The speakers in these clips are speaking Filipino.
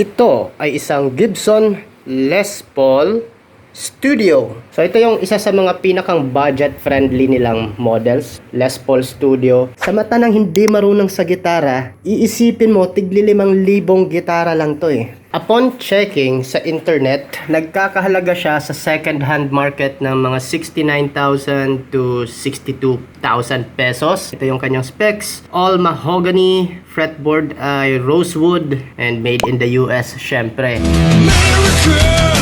Ito ay isang Gibson Les Paul Studio. So ito yung isa sa mga pinakang budget friendly nilang models, Les Paul Studio. Sa mata ng hindi marunong sa gitara, iisipin mo tigli limang libong gitara lang to eh. Upon checking sa internet, nagkakahalaga siya sa second hand market ng mga 69,000 to 62,000 pesos. Ito yung kanyang specs. All mahogany, fretboard ay rosewood, and made in the US syempre. America,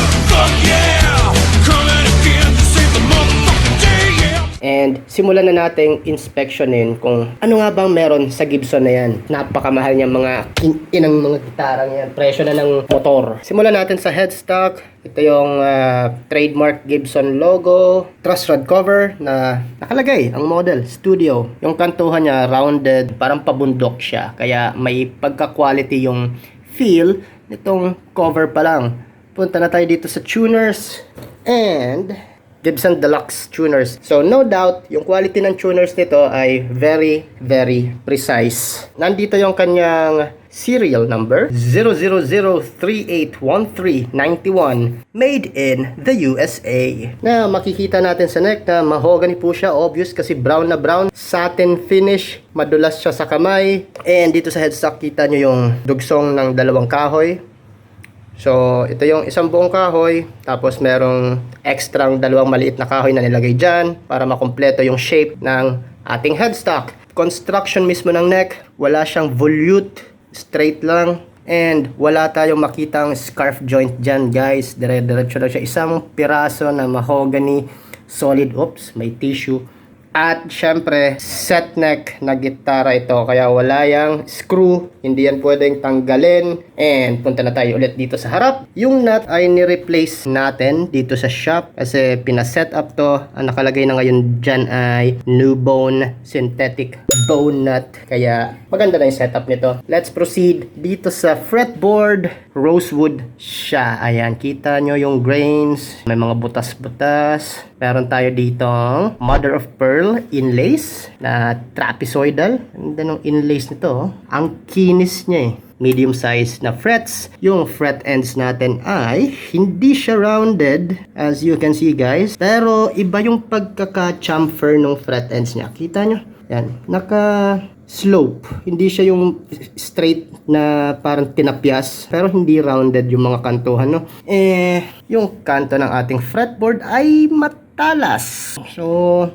And simulan na nating inspectionin kung ano nga bang meron sa Gibson na yan. Napakamahal niya mga in- inang mga gitarang yan. Presyo na ng motor. Simulan natin sa headstock. Ito yung ah, trademark Gibson logo. Truss rod cover na nakalagay ang model, studio. Yung kantuhan niya rounded, parang pabundok siya. Kaya may pagka-quality yung feel nitong cover pa lang. Punta na tayo dito sa tuners. And Gibson Deluxe tuners. So no doubt, yung quality ng tuners nito ay very, very precise. Nandito yung kanyang serial number 000381391 made in the USA. Na makikita natin sa neck na mahogany po siya, obvious kasi brown na brown, satin finish, madulas siya sa kamay. And dito sa headstock kita nyo yung dugsong ng dalawang kahoy. So, ito yung isang buong kahoy, tapos merong extrang dalawang maliit na kahoy na nilagay dyan para makumpleto yung shape ng ating headstock. Construction mismo ng neck, wala siyang volute, straight lang, and wala tayong makitang scarf joint dyan guys. Dire-diretso lang siya. Isang piraso na mahogany, solid, oops, may tissue. At syempre, set neck na gitara ito. Kaya wala yang screw. Hindi yan pwedeng tanggalin. And punta na tayo ulit dito sa harap. Yung nut ay ni-replace natin dito sa shop. Kasi pinaset up to. Ang nakalagay na ngayon dyan ay new bone synthetic bone nut. Kaya maganda na yung setup nito. Let's proceed dito sa fretboard. Rosewood siya. Ayan, kita nyo yung grains. May mga butas-butas. Meron tayo dito mother of pearl inlays na trapezoidal. Ganda ng inlays nito. oh. Ang kinis niya eh. Medium size na frets. Yung fret ends natin ay hindi siya rounded as you can see guys. Pero iba yung pagkaka-chamfer ng fret ends niya. Kita nyo? Yan. Naka slope. Hindi siya yung straight na parang tinapyas. Pero hindi rounded yung mga kantuhan, no? Eh, yung kanto ng ating fretboard ay matalas. So,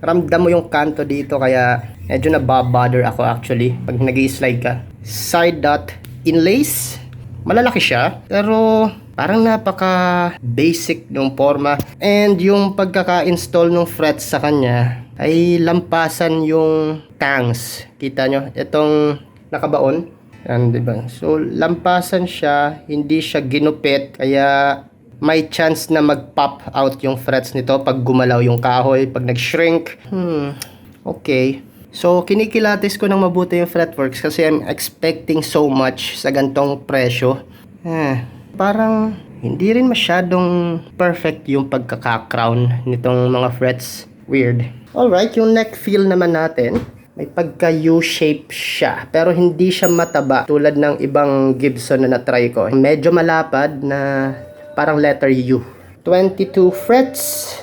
ramdam mo yung kanto dito kaya medyo nababother ako actually pag nag slide ka. Side dot inlays. Malalaki siya, pero parang napaka basic ng forma. And yung pagkaka-install ng frets sa kanya ay lampasan yung tangs. Kita nyo? Itong nakabaon. Yan, di ba? So, lampasan siya, hindi siya ginupit, kaya may chance na mag-pop out yung frets nito pag gumalaw yung kahoy, pag nag-shrink. Hmm, okay. So, kinikilatis ko ng mabuti yung fretworks kasi I'm expecting so much sa gantong presyo. Eh, parang hindi rin masyadong perfect yung pagkaka-crown nitong mga frets. Weird. Alright, yung neck feel naman natin. May pagka U-shape siya, pero hindi siya mataba tulad ng ibang Gibson na na-try ko. Medyo malapad na parang letter U. 22 frets.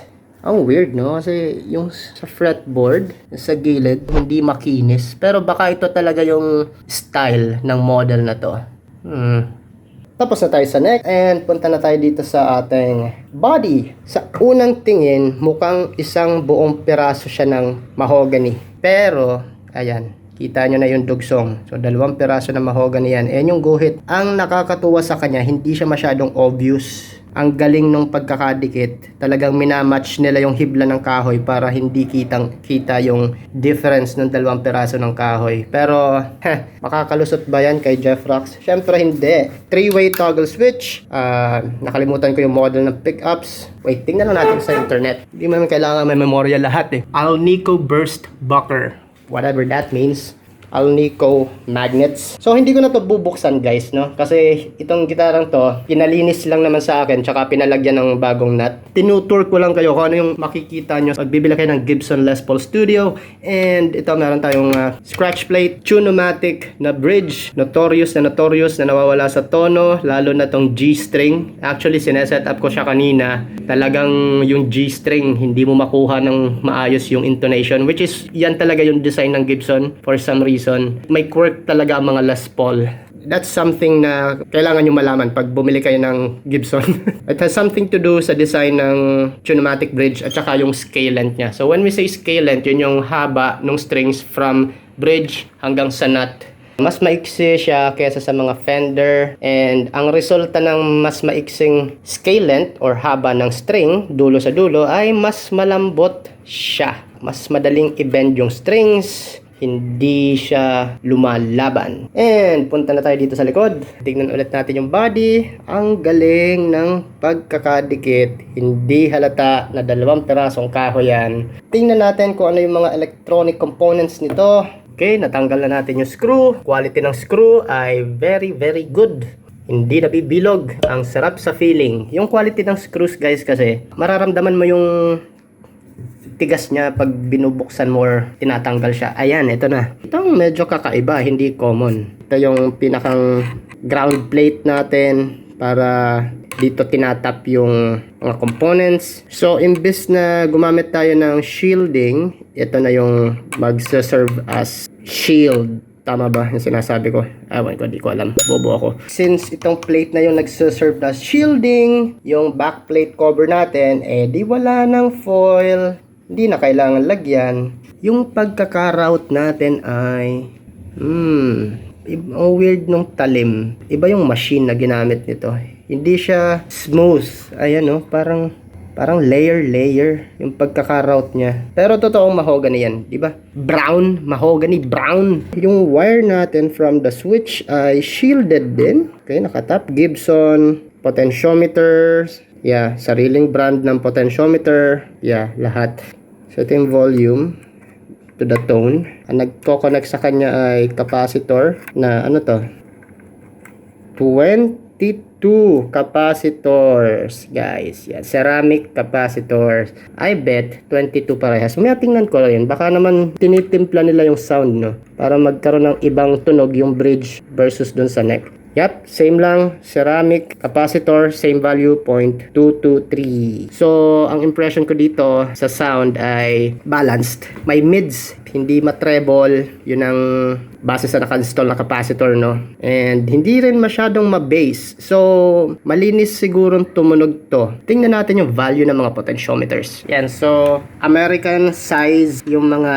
Ang weird, no? Kasi yung sa fretboard, sa gilid, hindi makinis. Pero baka ito talaga yung style ng model na to. Hmm. Tapos na tayo sa neck and punta na tayo dito sa ating body. Sa unang tingin, mukhang isang buong piraso siya ng mahogany. Pero, ayan, kita nyo na yung dugsong. So, dalawang piraso na mahogany yan. Ayan yung guhit. Ang nakakatuwa sa kanya, hindi siya masyadong obvious. Ang galing nung pagkakadikit. Talagang minamatch nila yung hibla ng kahoy para hindi kitang kita yung difference ng dalawang piraso ng kahoy. Pero, heh, makakalusot ba yan kay Jeff Rocks? Syempre hindi. Three-way toggle switch. Ah, nakalimutan ko yung model ng pickups. Wait, tingnan lang natin sa internet. Hindi mo naman kailangan may memorya lahat eh. Alnico Burst Bucker. Whatever that means. Alnico magnets. So, hindi ko na to bubuksan guys, no? Kasi itong gitarang to, pinalinis lang naman sa akin, tsaka pinalagyan ng bagong nut. Tinutour ko lang kayo kung ano yung makikita nyo pag bibili kayo ng Gibson Les Paul Studio. And ito meron tayong ah, scratch plate, Tunomatic na bridge. Notorious na notorious na nawawala sa tono, lalo na tong G-string. Actually, sineset up ko siya kanina. Talagang yung G-string, hindi mo makuha ng maayos yung intonation. Which is, yan talaga yung design ng Gibson for some reason. May quirk talaga ang mga Les Paul that's something na kailangan nyo malaman pag bumili kayo ng Gibson. It has something to do sa design ng Tunomatic bridge at saka yung scale length niya. So when we say scale length, yun yung haba ng strings from bridge hanggang sa nut. Mas maiksi siya kaysa sa mga Fender and ang resulta ng mas maiksing scale length or haba ng string dulo sa dulo ay mas malambot siya. Mas madaling i-bend yung strings, hindi siya lumalaban. And punta na tayo dito sa likod. Tingnan ulit natin yung body. Ang galing ng pagkakadikit. Hindi halata na dalawang pirasong kahoy yan. Tingnan natin kung ano yung mga electronic components nito. Okay, natanggal na natin yung screw. Quality ng screw ay very very good. Hindi nabibilog. Ang sarap sa feeling. Yung quality ng screws guys kasi, mararamdaman mo yung tigas niya pag binubuksan mo or tinatanggal siya. Ayan, ito na. Itong medyo kakaiba, hindi common. Ito yung pinakang ground plate natin para dito tinatap yung mga components. So, imbis na gumamit tayo ng shielding, ito na yung magsaserve as shield. Tama ba yung sinasabi ko? Ewan ko, di ko alam. Bobo ako. Since itong plate na yung nagsaserve as shielding, yung back plate cover natin, eh di wala ng foil. Hindi na kailangan lagyan. Yung pagkakaroute natin ay... Hmm... Ang weird nung talim. Iba yung machine na ginamit nito. Hindi siya smooth. Ayan no, parang parang layer layer yung pagkakaroute niya. Pero totoong mahogany yan, di ba? Brown, mahogany brown. Yung wire natin from the switch ay shielded din. Okay, nakatap Gibson potentiometer. Yeah, sariling brand ng potentiometer. Yeah, lahat. So ito yung volume to the tone. Ang nagko-connect sa kanya ay capacitor na ano to? 22 capacitors, guys. Yan, ceramic capacitors. I bet 22 parehas. May tingnan ko rin. Baka naman tinitimpla nila yung sound, no? Para magkaroon ng ibang tunog yung bridge versus dun sa neck. Yep, same lang. Ceramic capacitor, same value, 0.223. So, ang impression ko dito sa sound ay balanced. May mids, hindi matreble. Yun ang base sa naka-install na capacitor, no? And hindi rin masyadong ma-bass. So, malinis sigurong tumunog to. Tingnan natin yung value ng mga potentiometers. Yan, so, American size yung mga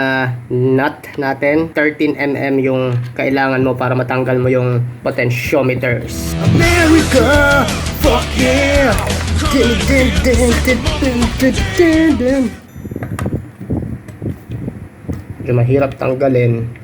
nut natin. 13mm yung kailangan mo para matanggal mo yung potentiometers. America, fuck yeah. Medyo mahirap tanggalin.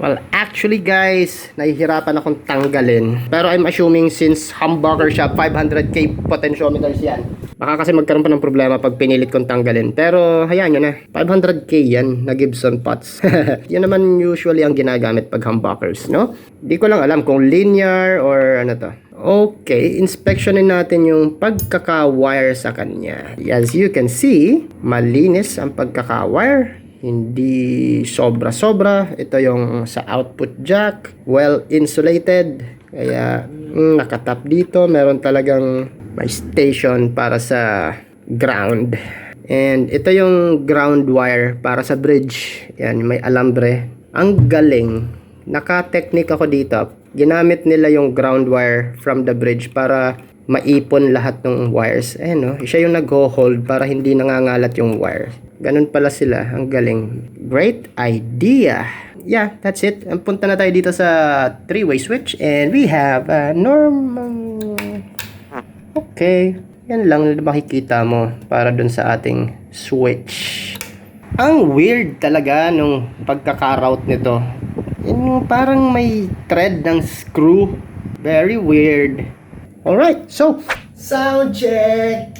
Well, actually guys, nahihirapan akong tanggalin. Pero I'm assuming since humbucker siya, 500k potentiometers yan. Baka kasi magkaroon pa ng problema pag pinilit kong tanggalin. Pero hayaan nyo na, 500k yan na Gibson pots. yan naman usually ang ginagamit pag humbuckers, no? Di ko lang alam kung linear or ano to. Okay, inspectionin natin yung pagkaka-wire sa kanya. As you can see, malinis ang pagkaka-wire. Hindi sobra-sobra. Ito yung sa output jack. Well insulated. Kaya mm, nakatap dito. Meron talagang may station para sa ground. And ito yung ground wire para sa bridge. Yan, may alambre. Ang galing. Naka-technique ako dito. Ginamit nila yung ground wire from the bridge para maipon lahat ng wires. Ayan no, siya yung nag-hold para hindi nangangalat yung wire. Ganun pala sila. Ang galing. Great idea. Yeah, that's it. Ang punta na tayo dito sa three-way switch and we have a normal... Okay. Yan lang makikita mo para dun sa ating switch. Ang weird talaga nung pagkakaroute nito. Yung parang may thread ng screw. Very weird. Alright, so, sound check.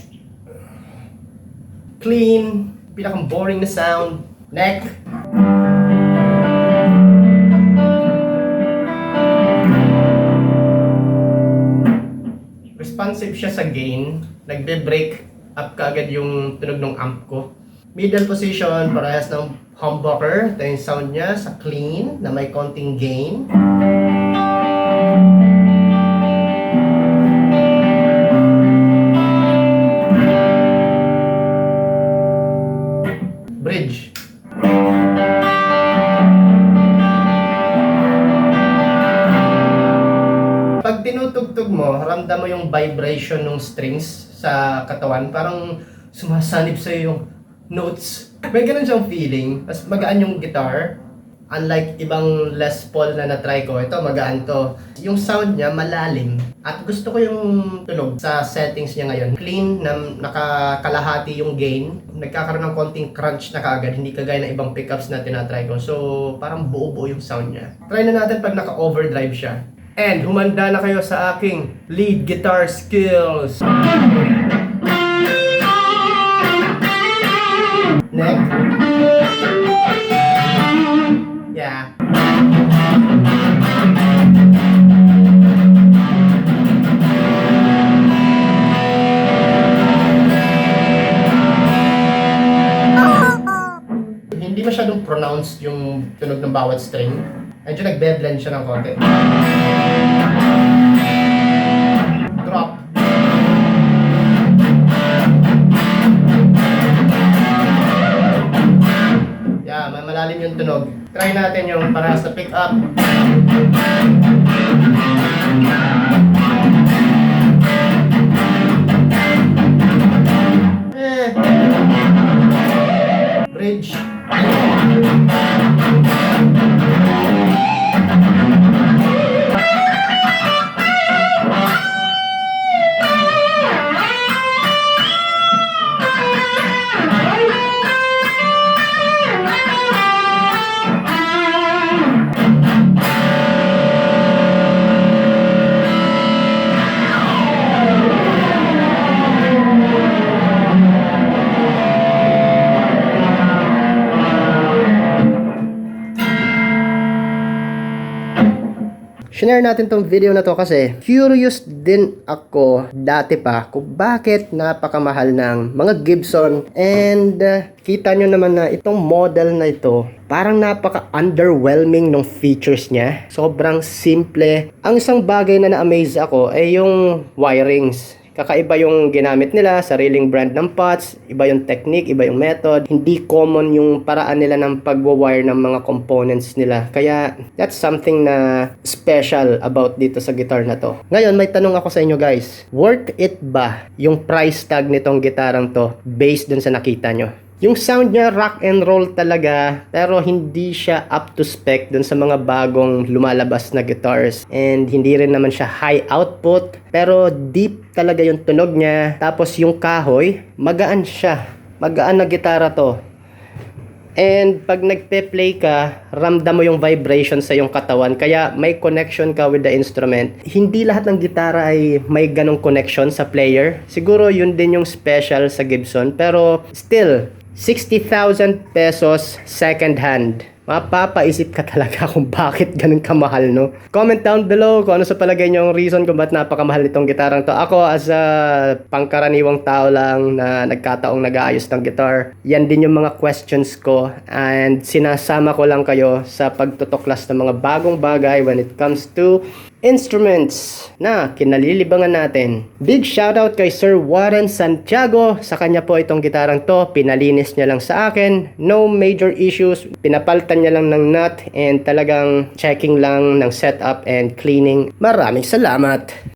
Clean. Pinakang boring na sound. Neck. Responsive siya sa gain. nagbe-break up kaagad yung tunog ng amp ko. Middle position, parehas ng humbucker. Ito yung sound niya sa clean na may konting gain. Mo, ramdam mo yung vibration ng strings sa katawan. Parang sumasanib sa yung notes. May ganun siyang feeling. Mas magaan yung guitar. Unlike ibang Les Paul na na-try ko, ito magaan to. Yung sound niya malalim. At gusto ko yung tunog sa settings niya ngayon. Clean, na nakakalahati yung gain. Nagkakaroon ng konting crunch na kaagad. Hindi kagaya ng ibang pickups na tinatry ko. So, parang buo-buo yung sound niya. Try na natin pag naka-overdrive siya. And humanda na kayo sa aking lead guitar skills. Neck. Yeah. Hindi masyadong pronounced yung tunog ng bawat string. Medyo nagbe-blend siya ng konti. Drop. Yeah, may malalim yung tunog. Try natin yung parehas na pick up. Eh. Bridge. Shinare natin tong video na to kasi curious din ako dati pa kung bakit napakamahal ng mga Gibson and uh, kita nyo naman na itong model na ito parang napaka-underwhelming ng features niya. Sobrang simple. Ang isang bagay na na-amaze ako ay yung wirings. Kakaiba yung ginamit nila, sariling brand ng pots, iba yung technique, iba yung method. Hindi common yung paraan nila ng pagwa-wire ng mga components nila. Kaya that's something na special about dito sa guitar na to. Ngayon, may tanong ako sa inyo guys. Worth it ba yung price tag nitong gitarang to based dun sa nakita nyo? Yung sound niya rock and roll talaga pero hindi siya up to spec dun sa mga bagong lumalabas na guitars and hindi rin naman siya high output pero deep talaga yung tunog niya tapos yung kahoy magaan siya magaan na gitara to And pag nagpe-play ka, ramdam mo yung vibration sa yung katawan. Kaya may connection ka with the instrument. Hindi lahat ng gitara ay may ganong connection sa player. Siguro yun din yung special sa Gibson. Pero still, 60,000 pesos second hand. Mapapaisip ka talaga kung bakit ganun kamahal, no? Comment down below kung ano sa palagay nyo ang reason kung ba't napakamahal itong gitarang to. Ako, as a pangkaraniwang tao lang na nagkataong nag-aayos ng guitar, yan din yung mga questions ko and sinasama ko lang kayo sa pagtutuklas ng mga bagong bagay when it comes to instruments na kinalilibangan natin. Big shoutout kay Sir Warren Santiago. Sa kanya po itong gitarang to. Pinalinis niya lang sa akin. No major issues. Pinapaltan niya lang ng nut and talagang checking lang ng setup and cleaning. Maraming salamat!